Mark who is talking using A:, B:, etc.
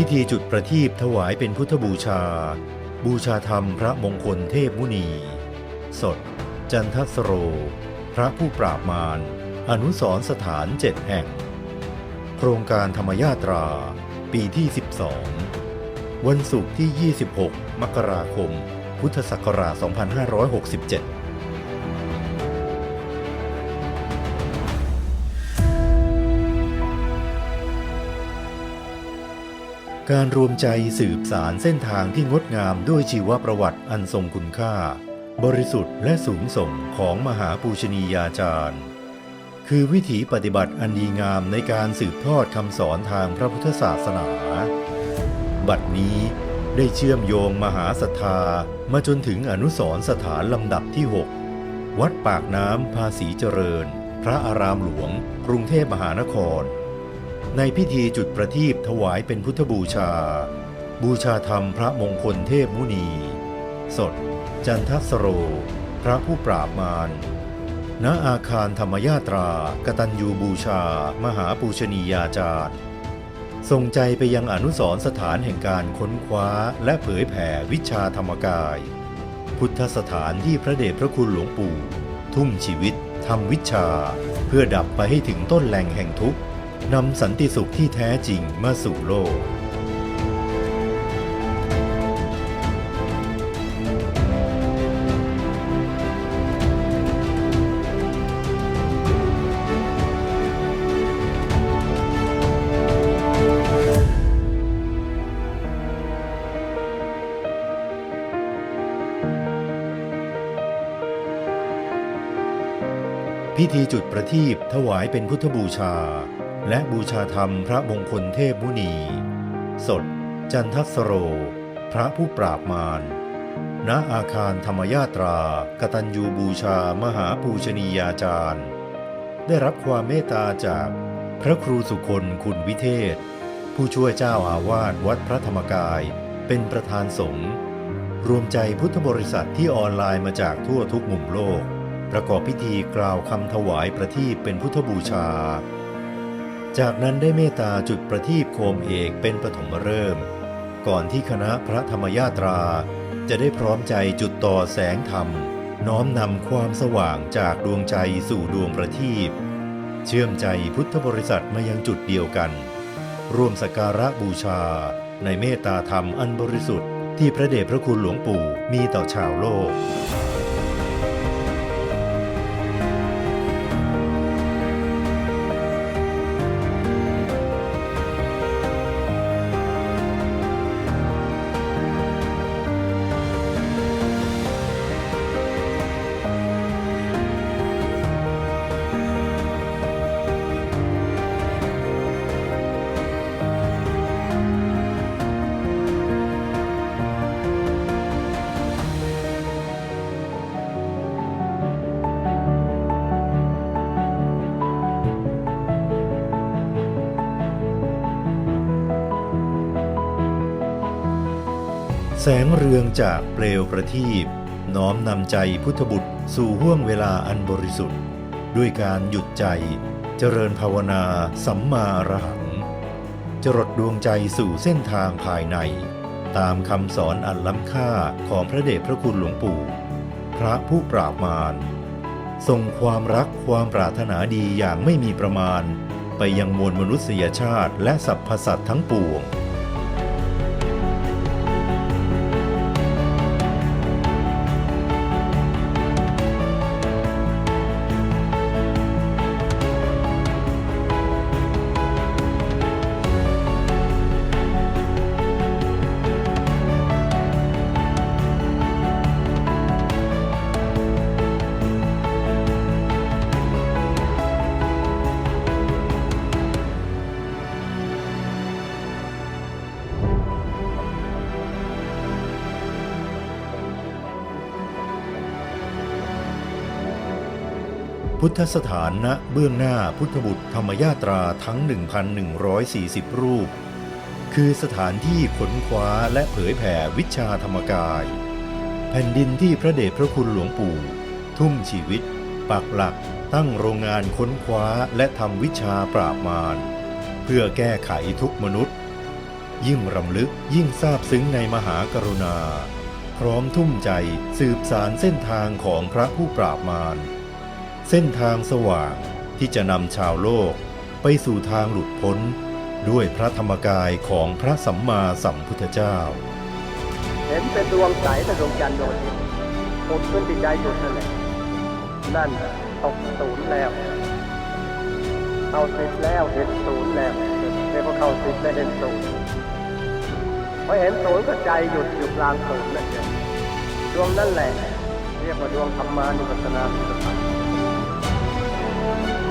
A: พิธีจุดประทีปถวายเป็นพุทธบูชา บูชาธรรมพระมงคลเทพมุนี สด จันทสโร พระผู้ปราบมาร อนุสรณสถานเจ็ดแห่ง โครงการธรรมยาตรา ปีที่ 12 วันศุกร์ที่ 26 มกราคม พุทธศักราช 2567 การรวมใจสืบสารเส้นทางที่งดงามด้วยชีวประวัติอันทรงคุณค่า บริสุทธิ์และสูงส่งของมหาปูชนียาจารย์ คือวิถีปฏิบัติอันดีงามในการสืบทอดคำสอนทางพระพุทธศาสนา บัดนี้ได้เชื่อมโยงมหาศรัทธามาจนถึงอนุสรสถานลำดับที่ 6 วัดปากน้ำภาษีเจริญ พระอารามหลวง กรุงเทพมหานคร ในพิธีจุดประทีปถวายเป็นพุทธบูชา บูชาธรรมพระมงคลเทพมุนี สด จันทสโร พระผู้ปราบมารณอาคารธรรมยาตรากตัญญูบูชา มหาปูชนียาจารย์ส่งใจไปยังอนุสรสถานแห่งการค้นคว้าและเผยแผ่วิชาธรรมกาย พุทธสถานที่พระเดชพระคุณหลวงปู่ ทุ่มชีวิตทำวิชา เพื่อดับไปให้ถึงต้นแหล่งแห่งทุกข์ นำสันติสุขที่แท้จริงมาสู่โลก พิธีจุดประทีปถวายเป็นพุทธบูชา และบูชาธรรมพระมงคลเทพมุนี สด จันทสโร พระผู้ปราบมารณอาคารธรรมยาตรากตัญญูบูชามหาปูชนียาจารย์ ได้รับความเมตตาจากพระครูสุคนคุณวิเทศ ผู้ช่วยเจ้าอาวาสวัดพระธรรมกายเป็นประธานสงฆ์รวมใจพุทธบริษัทที่ออนไลน์มาจากทั่วทุกมุมโลก ประกอบพิธีกล่าวคำถวายประทีปเป็นพุทธบูชา จากนั้นได้เมตตาจุดประทีปโคมเอกเป็นปฐมฤกษ์ก่อนที่คณะพระธรรมยาตรา จะได้พร้อมใจจุดต่อแสงธรรม น้อมนำความสว่างจากดวงใจสู่ดวงประทีปเชื่อมใจพุทธบริษัทมายังจุดเดียวกัน ร่วมสการะบูชา ในเมตตาธรรมอันบริสุทธิ์ที่พระเดชพระคุณหลวงปู่มีต่อชาวโลก แสงเรืองจากเปลวประทีปน้อมนำใจพุทธบุตรสู่ห่วงเวลาอันบริสุทธิ์ ด้วยการหยุดใจ เจริญภาวนาสัมมาอรหัง จรดดวงใจสู่เส้นทางภายใน ตามคำสอนอันล้ำค่าของพระเดชพระคุณหลวงปู่ พระผู้ปราบมารทรงความรักความปรารถนาดีอย่างไม่มีประมาณ ไปยังมวลมนุษยชาติและสรรพสัตว์ทั้งปวง พุทธสถานณเบื้องหน้าพุทธบุตรธรรมยาตราทั้ง 1,140 รูป คือสถานที่ค้นคว้าและเผยแผ่วิชาธรรมกาย แผ่นดินที่พระเดชพระคุณหลวงปู่ ทุ่มชีวิต ปักหลักตั้งโรงงานค้นคว้าและทำวิชาปราบมาร เพื่อแก้ไขทุกมนุษย์ ยิ่งรำลึกยิ่งซาบซึ้งในมหากรุณา พร้อมทุ่มใจสืบสารเส้นทางของพระผู้ปราบมาร เส้นทางสว่างที่จะนำชาวโลกไปสู่ทางหลุดพ้น ด้วยพระธรรมกายของพระสัมมาสัมพุทธเจ้า
B: เห็นเป็นดวงใสแต่ดวงจันทร์ดวงอาทิตย์ปุดขึ้นที่ใจหยุดนั่นแหละนั่นตกศูนย์แล้วเข้าสิบแล้วเห็นศูนย์แล้วเรียกว่าเข้าสิบแล้วเห็นศูนย์พอเห็นศูนย์ก็ใจหยุดอยู่กลางศูนย์นั่นเองดวงนั่นแหละ เรียกว่าดวงธรรมานุปัสสนาสุตตะ thank you